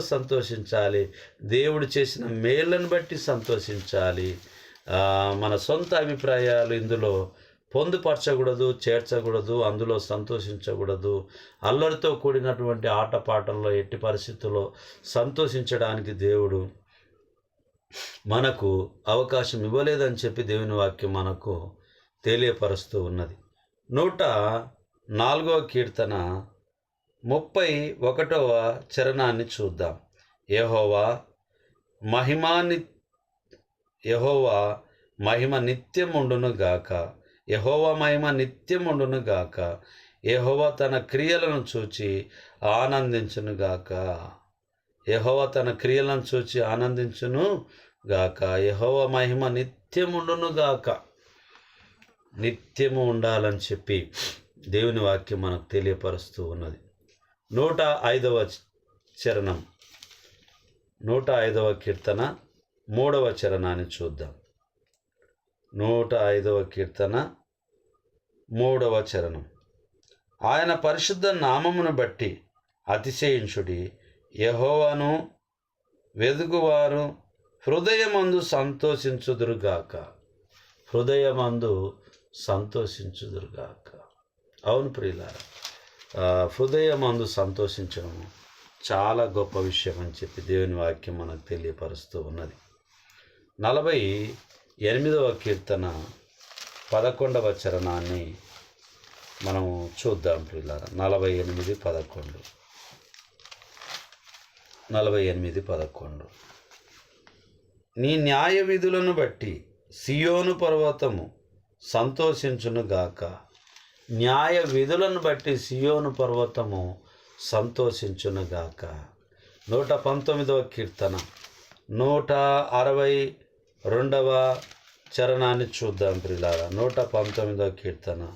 సంతోషించాలి. దేవుడు చేసిన మేళ్ళను బట్టి సంతోషించాలి. మన సొంత అభిప్రాయాలు ఇందులో పొందుపరచకూడదు చేర్చకూడదు అందులో సంతోషించకూడదు. అల్లరితో కూడినటువంటి ఆటపాటల్లో ఎట్టి పరిస్థితుల్లో సంతోషించడానికి దేవుడు మనకు అవకాశం ఇవ్వలేదని చెప్పి దేవుని వాక్యం మనకు తెలియపరుస్తూ ఉన్నది. నూట నాలుగవ కీర్తన ముప్పై ఒకటవ చరణాన్ని చూద్దాం. యహోవా మహిమాని యహోవా మహిమ నిత్యముండును గాక. యహోవా మహిమ నిత్యముండును గాక. యహోవా తన క్రియలను చూచి ఆనందించును గాక. యహోవా తన క్రియలను చూచి ఆనందించును గాక. యహోవా మహిమ నిత్యముండును గాక. నిత్యము ఉండాలని చెప్పి దేవుని వాక్యం మనకు తెలియపరుస్తూ ఉన్నది. నూట ఐదవ చరణం. నూట ఐదవ కీర్తన మూడవ చరణాన్ని చూద్దాం. నూట ఐదవ కీర్తన మూడవ చరణం. ఆయన పరిశుద్ధ నామమును బట్టి అతిశయించుడి. యహోవాను వెదుగువారు హృదయమందు సంతోషించుదురుగాక. హృదయమందు సంతోషించుదురుగాక. అవును ప్రియులారా హృదయమందు సంతోషించడం చాలా గొప్ప విషయం అని చెప్పి దేవుని వాక్యం మనకు తెలియపరుస్తూ ఉన్నది. నలభై ఎనిమిదవ కీర్తన పదకొండవ చరణాన్ని మనం చూద్దాం పిల్లల నలభై ఎనిమిది పదకొండు. నలభై ఎనిమిది పదకొండు. నీ న్యాయ విధులను బట్టి సియోను పర్వతము సంతోషించునుగాక. న్యాయ విధులను బట్టి సియోను పర్వతము సంతోషించునుగాక. నూట పంతొమ్మిదవ కీర్తన. నూట అరవై రెండవ చరణాన్ని చూద్దాం ప్రిలారా. నూట పంతొమ్మిదవ కీర్తన.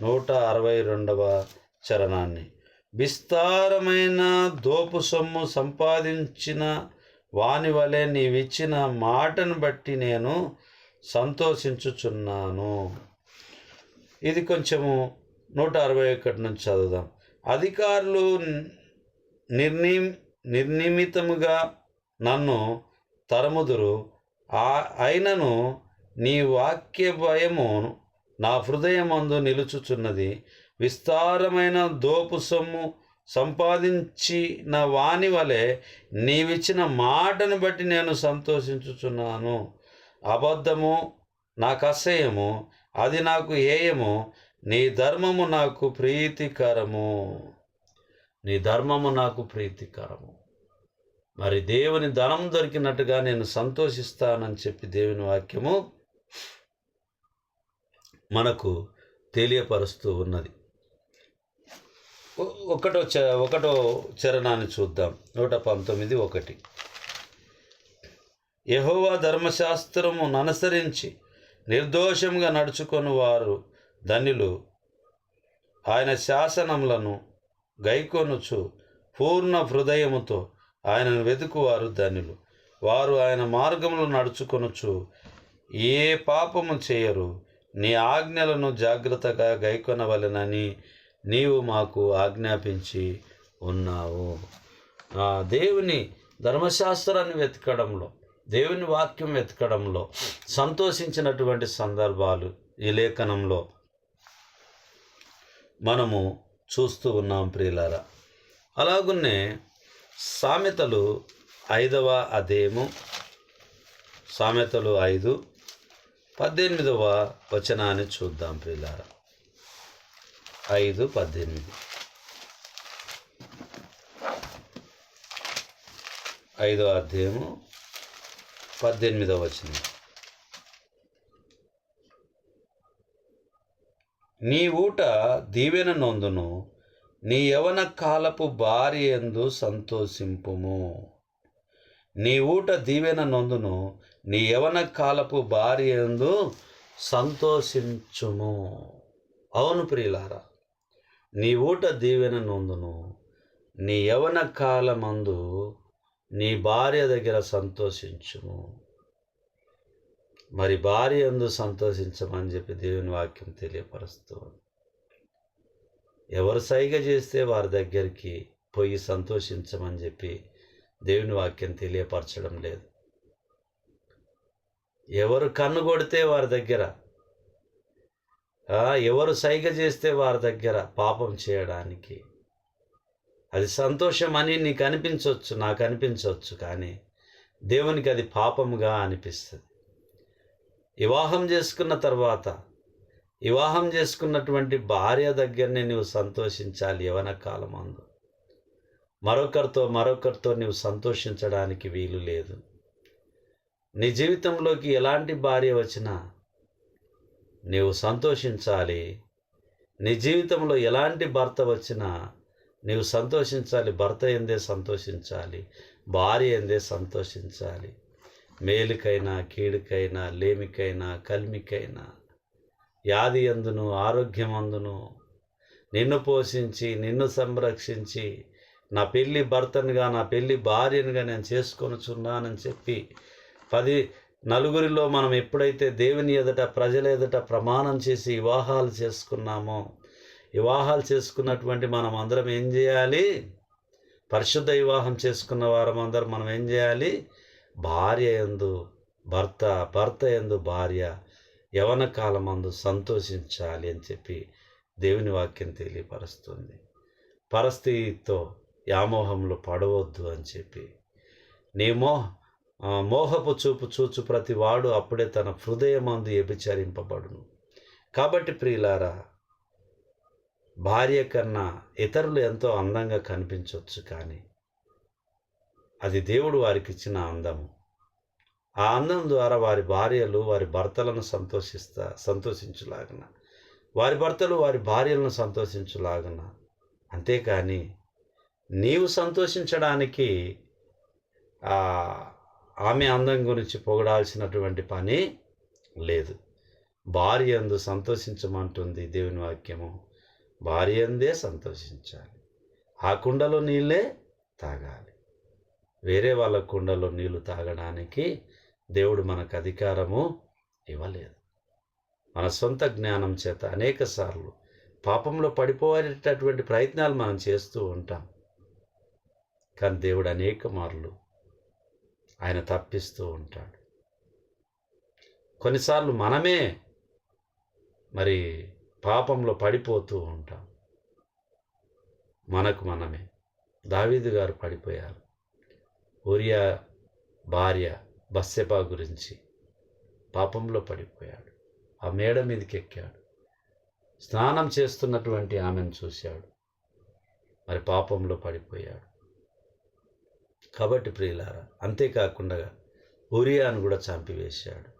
నూట అరవై రెండవ చరణాన్ని. విస్తారమైన దోపు సొమ్ము సంపాదించిన వాని వలె నీవిచ్చిన మాటను బట్టి నేను సంతోషించుచున్నాను. ఇది కొంచెము నూట అరవై ఒకటి నుంచి చదువుదాం. అధికారులు నిర్ని నిర్నిమితముగా నన్ను తరముదురు. ఆ అయినను నీ వాక్య భయము నా హృదయమందు నిలుచుచున్నది. విస్తారమైన దోపు సొమ్ము సంపాదించిన వాని వలె నీవిచ్చిన మాటను బట్టి నేను సంతోషించుచున్నాను. అబద్ధము నాకు అసహ్యము అది నాకు ఏయము నీ ధర్మము నాకు ప్రీతికరము. నీ ధర్మము నాకు ప్రీతికరము. మరి దేవుని ధనం దొరికినట్టుగా నేను సంతోషిస్తానని చెప్పి దేవుని వాక్యము మనకు తెలియపరుస్తూ ఉన్నది. ఒకటో చ ఒకటో చరణాన్ని చూద్దాం. నూట పంతొమ్మిది ఒకటి. యహోవా ధర్మశాస్త్రమును అనుసరించి నిర్దోషంగా నడుచుకొని వారు ధన్యులు. ఆయన శాసనములను గైకొనుచు పూర్ణ హృదయముతో ఆయనను వెతుకువారు ధన్యులు. వారు ఆయన మార్గములు నడుచుకొనుచు ఏ పాపము చేయరు. నీ ఆజ్ఞలను జాగ్రత్తగా గైకొనవలెనని నీవు మాకు ఆజ్ఞాపించి ఉన్నావు. ఆ దేవుని ధర్మశాస్త్రాన్ని వెతకడంలో దేవుని వాక్యం వెతకడంలో సంతోషించినటువంటి సందర్భాలు ఈ లేఖనంలో మనము చూస్తూ ఉన్నాం ప్రియులారా. అలాగున్నే సామెతలు ఐదవ అదేము సామెతలు ఐదు పద్దెనిమిదవ వచనాన్ని చూద్దాం ప్రియులారా. ఐదు పద్దెనిమిది. ఐదో అధ్యాయము పద్దెనిమిదవ వచనం. నీ ఊట దీవెన నొందును నీ యవన కాలపు భార్య ఎందు సంతోషింపుము. నీ ఊట దీవెన నొందును నీ యవన కాలపు భార్య ఎందు సంతోషించుము. అవును ప్రియులారా నీ ఊట దీవెన నొందును నీ యవన కాలమందు నీ భార్య దగ్గర సంతోషించుము. మరి భార్య ఎందు సంతోషించమని చెప్పి దేవుని వాక్యం తెలియపరుస్తూ ఎవరు సైగ చేస్తే వారి దగ్గరికి పోయి సంతోషించమని చెప్పి దేవుని వాక్యం తెలియపరచడం లేదు. ఎవరు కన్ను కొడితే వారి దగ్గర ఎవరు సైగ చేస్తే వారి దగ్గర పాపం చేయడానికి అది సంతోషం అని నీకు అనిపించవచ్చు నాకు అనిపించవచ్చు కానీ దేవునికి అది పాపముగా అనిపిస్తుంది. వివాహం చేసుకున్న తర్వాత వివాహం చేసుకున్నటువంటి భార్య దగ్గరనే నువ్వు సంతోషించాలి యవన అందు మరొకరితో మరొకరితో నువ్వు సంతోషించడానికి వీలు లేదు. నీ జీవితంలోకి ఎలాంటి భార్య వచ్చినా నీవు సంతోషించాలి. నీ జీవితంలో ఎలాంటి భర్త వచ్చినా నీవు సంతోషించాలి భర్త ఎందే సంతోషించాలి భార్య ఎందే సంతోషించాలి. మేలుకైనా కీడుకైనా లేమికైనా కల్మికైనా వ్యాధి అందును ఆరోగ్యం అందును నిన్ను పోషించి నిన్ను సంరక్షించి నా పెళ్ళి భర్తనుగా నా పెళ్ళి భార్యనుగా నేను చేసుకొనుచున్నానని చెప్పి పది నలుగురిలో మనం ఎప్పుడైతే దేవుని ఎదుట ప్రజల ఎదుట ప్రమాణం చేసి వివాహాలు చేసుకున్నామో వివాహాలు చేసుకున్నటువంటి మనం అందరం ఏం చేయాలి? పరిశుద్ధ వివాహం చేసుకున్న వారం అందరం మనం ఏం చేయాలి? భార్య ఎందు భర్త భర్త ఎందు భార్య యవన కాలమందు సంతోషించాలి అని చెప్పి దేవుని వాక్యం తెలియపరుస్తుంది. పరిస్థితితో వ్యామోహంలో పడవద్దు అని చెప్పి. నీ మోహ మోహపు చూపు చూచు ప్రతి వాడు అప్పుడే తన హృదయమందు వ్యభిచరింపబడును. కాబట్టి ప్రియులారా భార్య కన్నా ఇతరులు ఎంతో అందంగా కనిపించవచ్చు కానీ అది దేవుడు వారికి ఇచ్చిన అందము ఆ అందం ద్వారా వారి భార్యలు వారి భర్తలను సంతోషిస్తా సంతోషించులాగన. వారి భర్తలు వారి భార్యలను సంతోషించులాగన. అంతేకాని నీవు సంతోషించడానికి ఆమె అందం గురించి పొగడాల్సినటువంటి పని లేదు. భార్య అందు సంతోషించమంటుంది దేవుని వాక్యము. భార్య అందే సంతోషించాలి. ఆ కుండలో నీళ్ళే తాగాలి. వేరే వాళ్ళ కుండలో నీళ్ళు తాగడానికి దేవుడు మనకు అధికారము ఇవ్వలేదు. మన సొంత జ్ఞానం చేత అనేక సార్లు పాపంలో పడిపోయేటటువంటి ప్రయత్నాలు మనం చేస్తూ ఉంటాం. కానీ దేవుడు అనేక మార్లు ఆయన తప్పిస్తూ ఉంటాడు. కొన్నిసార్లు మనమే మరి పాపంలో పడిపోతూ ఉంటాం. మనకు మనమే. దావీదు గారు పడిపోయారు. ఊరియా భార్య బస్సెపా గురించి పాపంలో పడిపోయాడు. ఆ మేడ మీదకి ఎక్కాడు స్నానం చేస్తున్నటువంటి ఆమెను చూశాడు. మరి పాపంలో పడిపోయాడు. కాబట్టి ప్రియులారా అంతేకాకుండా ఉరియాను కూడా చంపివేశాడు.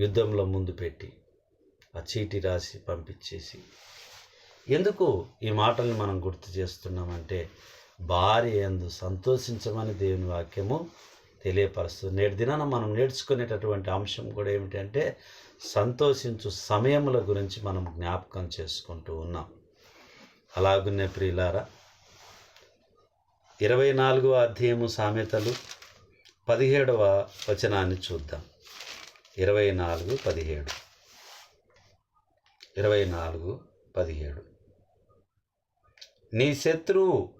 యుద్ధంలో ముందు పెట్టి ఆ చీటి రాసి పంపించేసి. ఎందుకు ఈ మాటల్ని మనం గుర్తు చేస్తున్నామంటే భార్య ఎందు సంతోషించమని దేవుని వాక్యము తెలియపరుస్తుంది. నేటి దినాన మనం నేర్చుకునేటటువంటి అంశం కూడా ఏమిటంటే సంతోషించు సమయముల గురించి మనం జ్ఞాపకం చేసుకుంటూ ఉన్నాం. అలాగున్నే ప్రియులారా ఇరవై నాలుగవ అధ్యాయము సామెతలు పదిహేడవ వచనాన్ని చూద్దాం. ఇరవై నాలుగు పదిహేడు. ఇరవై నాలుగు పదిహేడు. నీ శత్రువు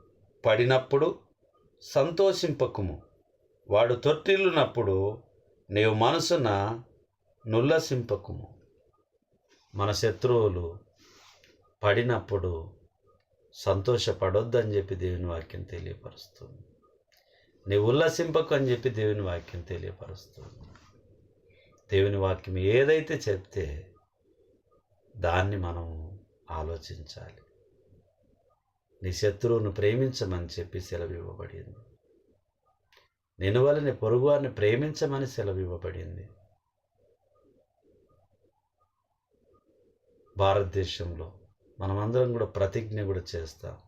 పడినప్పుడు సంతోషింపకుము. వాడు తొట్టిల్లునప్పుడు నీవు మనసున నుల్లసింపకుము. మన శత్రువులు పడినప్పుడు సంతోషపడొద్దని చెప్పి దేవుని వాక్యం తెలియపరుస్తుంది. నీవు ఉల్లసింపకు అని చెప్పి దేవుని వాక్యం తెలియపరుస్తుంది. దేవుని వాక్యం ఏదైతే చెప్తే దాన్ని మనం ఆలోచించాలి. నీ శత్రువును ప్రేమించమని చెప్పి సెలవు ఇవ్వబడింది. నేను వలని పొరుగువారిని ప్రేమించమని సెలవు ఇవ్వబడింది. భారతదేశంలో మనమందరం కూడా ప్రతిజ్ఞ కూడా చేస్తాం.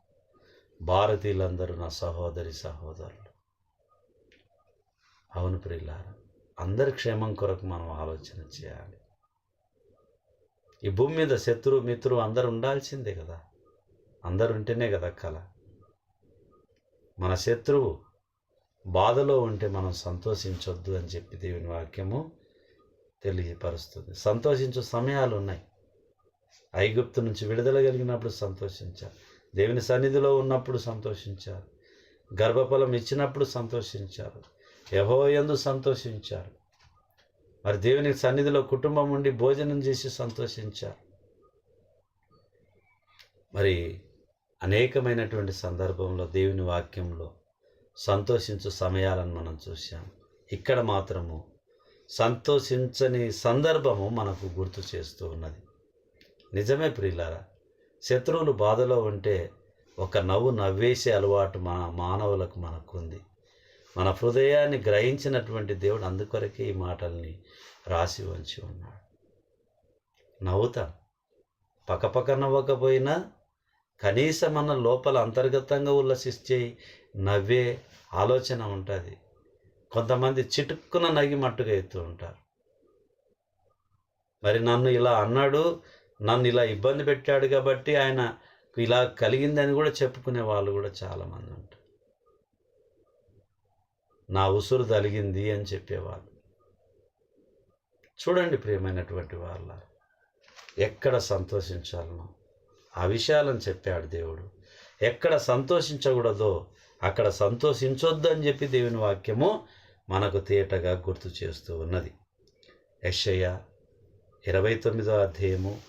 భారతీయులందరూ నా సహోదరి సహోదరులు. అవును ప్రియులారా అందరి క్షేమం కొరకు మనం ఆలోచన చేయాలి. ఈ భూమి మీద శత్రువు మిత్రువు అందరు ఉండాల్సిందే కదా. అందరు ఉంటేనే కదా కళ మన శత్రువు బాధలో ఉంటే మనం సంతోషించొద్దు అని చెప్పి దేవుని వాక్యము తెలియపరుస్తుంది. సంతోషించు సమయాలు ఉన్నాయి. ఐగుప్తు నుంచి విడుదల కలిగినప్పుడు సంతోషించారు దేవుని సన్నిధిలో ఉన్నప్పుడు సంతోషించారు గర్భఫలం ఇచ్చినప్పుడు సంతోషించారు యహోయందు సంతోషించారు మరి దేవుని సన్నిధిలో కుటుంబం ఉండి భోజనం చేసి సంతోషించారు. మరి అనేకమైనటువంటి సందర్భంలో దేవుని వాక్యంలో సంతోషించు సమయాలను మనం చూసాం ఇక్కడ మాత్రము సంతోషించని సందర్భము మనకు గుర్తు చేస్తూ ఉన్నది. నిజమే ప్రియులారా శత్రువులు బాధలో ఉంటే ఒక నవ్వు నవ్వేసే అలవాటు మన మానవులకు మనకుంది. మన హృదయాన్ని గ్రహించినటువంటి దేవుడు అందుకొరకే ఈ మాటల్ని రాసి ఉంచి ఉన్నాడు. నవ్వుతా. పక్కపక్క నవ్వకపోయినా కనీసం మన లోపల అంతర్గతంగా ఉల్లసిస్తే నవ్వే ఆలోచన ఉంటుంది. కొంతమంది చిటుక్కున నగి మట్టుగా ఎత్తు ఉంటారు. మరి నన్ను ఇలా అన్నాడు నన్ను ఇలా ఇబ్బంది పెట్టాడు కాబట్టి ఆయన ఇలా కలిగిందని కూడా చెప్పుకునే వాళ్ళు కూడా చాలామంది ఉంటారు. నా ఉసురు తలిగింది అని చెప్పేవాళ్ళు. చూడండి ప్రియమైనటువంటి వాళ్ళ ఎక్కడ సంతోషించాలనో ఆ విషయాలను చెప్పాడు దేవుడు. ఎక్కడ సంతోషించకూడదో అక్కడ సంతోషించొద్దు అని చెప్పి దేవుని వాక్యము మనకు తేటగా గుర్తు చేస్తూ ఉన్నది. యషయ్య ఇరవై తొమ్మిదో అధ్యాయము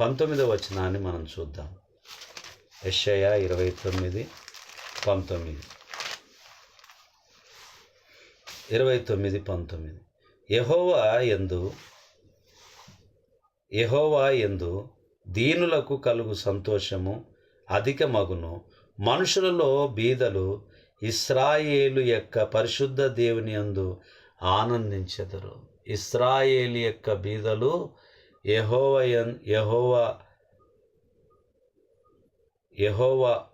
పంతొమ్మిదో వచనాన్ని మనం చూద్దాం. యశయ్య ఇరవై తొమ్మిది పంతొమ్మిది. ఇరవై తొమ్మిది పంతొమ్మిది. యహోవా ఎందు యహోవా ఎందు దీనులకు కలుగు సంతోషము అధిక మగును మనుషులలో బీదలు ఇస్రాయేలు యొక్క పరిశుద్ధ దేవుని యందు ఆనందించెదరు. ఇస్రాయేలు యొక్క బీదలు యహోవయన్ యహోవా యహోవా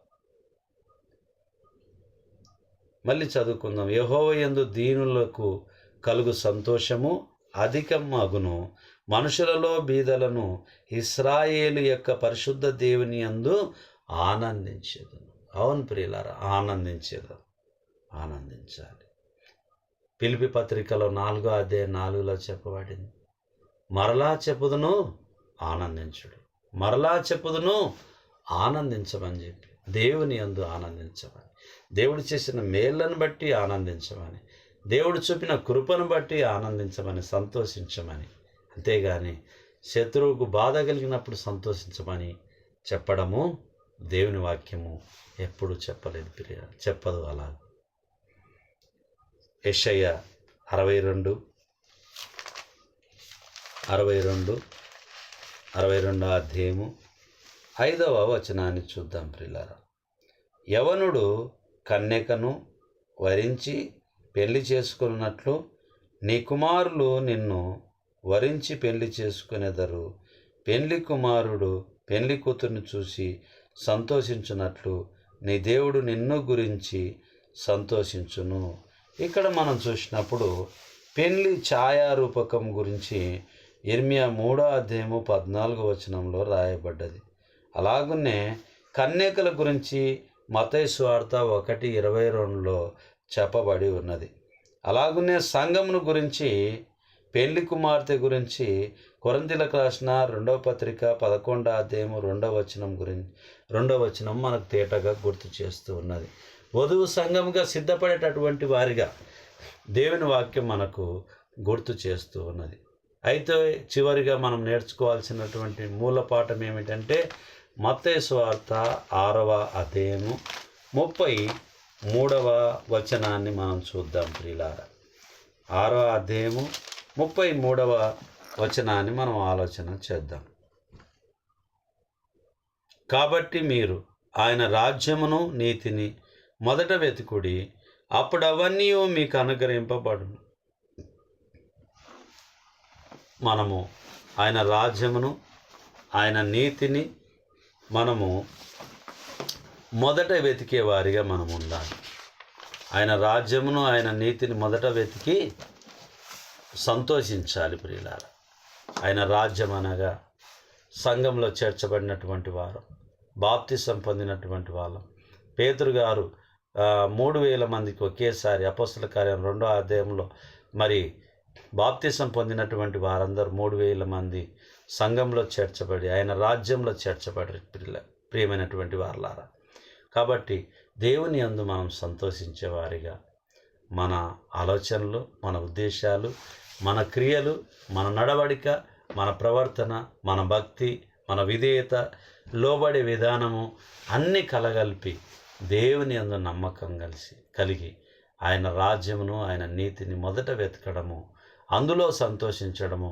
మళ్ళీ చదువుకుందాం. యహోవయందు దీనులకు కలుగు సంతోషము అధికమగును మనుషులలో బీదలను ఇస్రాయేలు యొక్క పరిశుద్ధ దేవుని యందు ఆనందించదు అవును ప్రియులారా ఆనందించదు ఆనందించాలి. పిలిపి పత్రికలో నాలుగో అదే నాలుగులో చెప్పబడింది. మరలా చెప్పుదును ఆనందించుడు. మరలా చెప్పుదును ఆనందించమని చెప్పి దేవుని యందు ఆనందించమని. దేవుడు చేసిన మేళ్ళను బట్టి ఆనందించమని దేవుడు చూపిన కృపను బట్టి ఆనందించమని సంతోషించమని అంతేగాని శత్రువుకు బాధ కలిగినప్పుడు సంతోషించమని చెప్పడము దేవుని వాక్యము ఎప్పుడు చెప్పలేదు ప్రియ చెప్పదు అలా. యషయ్య అరవై రెండు అరవై రెండు అరవై రెండో అధ్యాయము ఐదవ వచనాన్ని చూద్దాం ప్రిల్లారా యవనుడు కన్యకను వరించి పెళ్ళి చేసుకున్నట్లు నీ కుమారులు నిన్ను వరించి పెళ్ళి చేసుకునేదరు. పెళ్ళి కుమారుడు పెళ్ళి కూతుర్ని చూసి సంతోషించున్నట్లు నీ దేవుడు నిన్ను గురించి సంతోషించును. ఇక్కడ మనం చూసినప్పుడు పెళ్ళి ఛాయారూపకం గురించి ఇర్మియా మూడో అధ్యాయము పద్నాలుగో వచనంలో రాయబడ్డది. అలాగునే కన్యకల గురించి మతై స్వార్థ ఒకటి ఇరవై రెండులో చెప్పబడి ఉన్నది. అలాగనే సంఘమును గురించి పెళ్ళి కుమార్తె గురించి కొరంతిలకు రాసిన రెండవ పత్రిక పదకొండో అధ్యాయము రెండవ వచనం గురించి రెండవ వచనం మనకు తేటగా గుర్తు చేస్తూ ఉన్నది. వధువు సంఘముగా సిద్ధపడేటటువంటి వారిగా దేవుని వాక్యం మనకు గుర్తు చేస్తూ ఉన్నది. అయితే చివరిగా మనం నేర్చుకోవాల్సినటువంటి మూల పాఠం ఏమిటంటే మత్తయి ఆరవ అధ్యాయము ముప్పై మూడవ వచనాన్ని మనం చూద్దాం ప్రియులార. ఆరవ అధ్యాయము ముప్పై మూడవ వచనాన్ని మనం ఆలోచన చేద్దాం. కాబట్టి మీరు ఆయన రాజ్యమును నీతిని మొదట వెతుకుడి అప్పుడు అవన్నీ మీకు అనుగ్రహింపబడును. మనము ఆయన రాజ్యమును ఆయన నీతిని మనము మొదట వెతికే వారిగా మనం ఉండాలి. ఆయన రాజ్యమును ఆయన నీతిని మొదట వెతికి సంతోషించాలి ప్రియులార. ఆయన రాజ్యం అనగా సంఘంలో చేర్చబడినటువంటి వారు బాప్తిసం పొందినటువంటి వాళ్ళం. పేతురు గారు మూడు వేల మందికి ఒకేసారి అపస్తుల కార్యం రెండో అధ్యాయంలో మరి బాప్తిసం పొందినటువంటి వారందరూ మూడు వేల మంది సంఘంలో చేర్చబడి ఆయన రాజ్యంలో చేర్చబడి ప్రియుల ప్రియమైనటువంటి వారలారా. కాబట్టి దేవుని యందు మనం సంతోషించేవారిగా మన ఆలోచనలు మన ఉద్దేశాలు మన క్రియలు మన నడవడిక మన ప్రవర్తన మన భక్తి మన విధేయత లోబడే విధానము అన్నీ కలగలిపి దేవుని యందు నమ్మకం కలిసి కలిగి ఆయన రాజ్యమును ఆయన నీతిని మొదట వెతకడము అందులో సంతోషించడము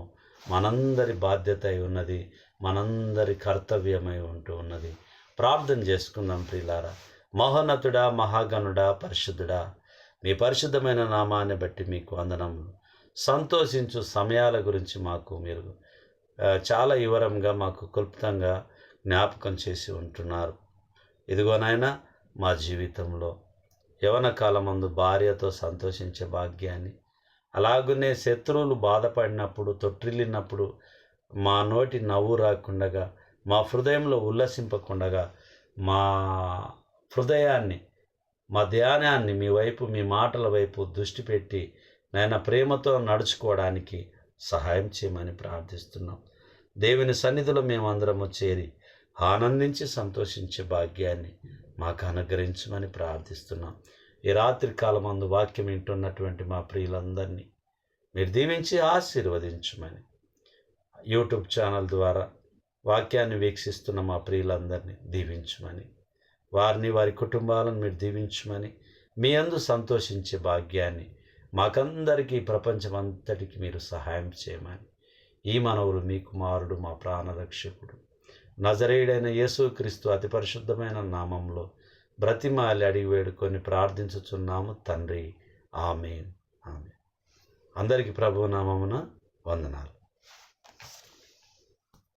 మనందరి బాధ్యత అయి ఉన్నది మనందరి కర్తవ్యమై ఉంటూ ఉన్నది. ప్రార్థన చేసుకుందాం ప్రియులారా. మహోన్నతుడా మహాగణుడా పరిశుద్ధుడా మీ పరిశుద్ధమైన నామాన్ని బట్టి మీకు వందనములు సంతోషించు సమయాల గురించి మాకు మీరు చాలా వివరంగా మాకు కల్పితంగా జ్ఞాపకం చేసి ఉంటున్నారు. ఇదిగోనైనా మా జీవితంలో యవన కాలమందు భార్యతో సంతోషించే భాగ్యాన్ని అలాగునే శత్రువులు బాధపడినప్పుడు తొట్టిల్లినప్పుడు మా నోటి నవ్వు రాకుండగా మా హృదయంలో ఉల్లసింపకుండగా మా హృదయాన్ని మా ధ్యానాన్ని మీ వైపు మీ మాటల వైపు దృష్టి పెట్టి నాయన ప్రేమతో నడుచుకోవడానికి సహాయం చేయమని ప్రార్థిస్తున్నాం. దేవుని సన్నిధిలో మేమందరము చేరి ఆనందించి సంతోషించే భాగ్యాన్ని మాకు అనుగ్రహించమని ప్రార్థిస్తున్నాం. ఈ రాత్రి కాలమందు వాక్యం వింటున్నటువంటి మా ప్రియులందరినీ మీరు దీవించి ఆశీర్వదించమని యూట్యూబ్ ఛానల్ ద్వారా వాక్యాన్ని వీక్షిస్తున్న మా ప్రియులందరినీ దీవించమని వారిని వారి కుటుంబాలను మీరు దీవించమని మీ అందు సంతోషించే భాగ్యాన్ని మాకందరికీ ప్రపంచమంతటికి మీరు సహాయం చేయమని ఈ మనవులు మీ కుమారుడు మా ప్రాణరక్షకుడు. నజరేయుడైన యేసుక్రీస్తు అతి పరిశుద్ధమైన నామంలో బ్రతిమాలి అడిగి వేడుకొని ప్రార్థించుచున్నాము తండ్రి. ఆమె ఆమె అందరికీ ప్రభునామమున వందనాలు.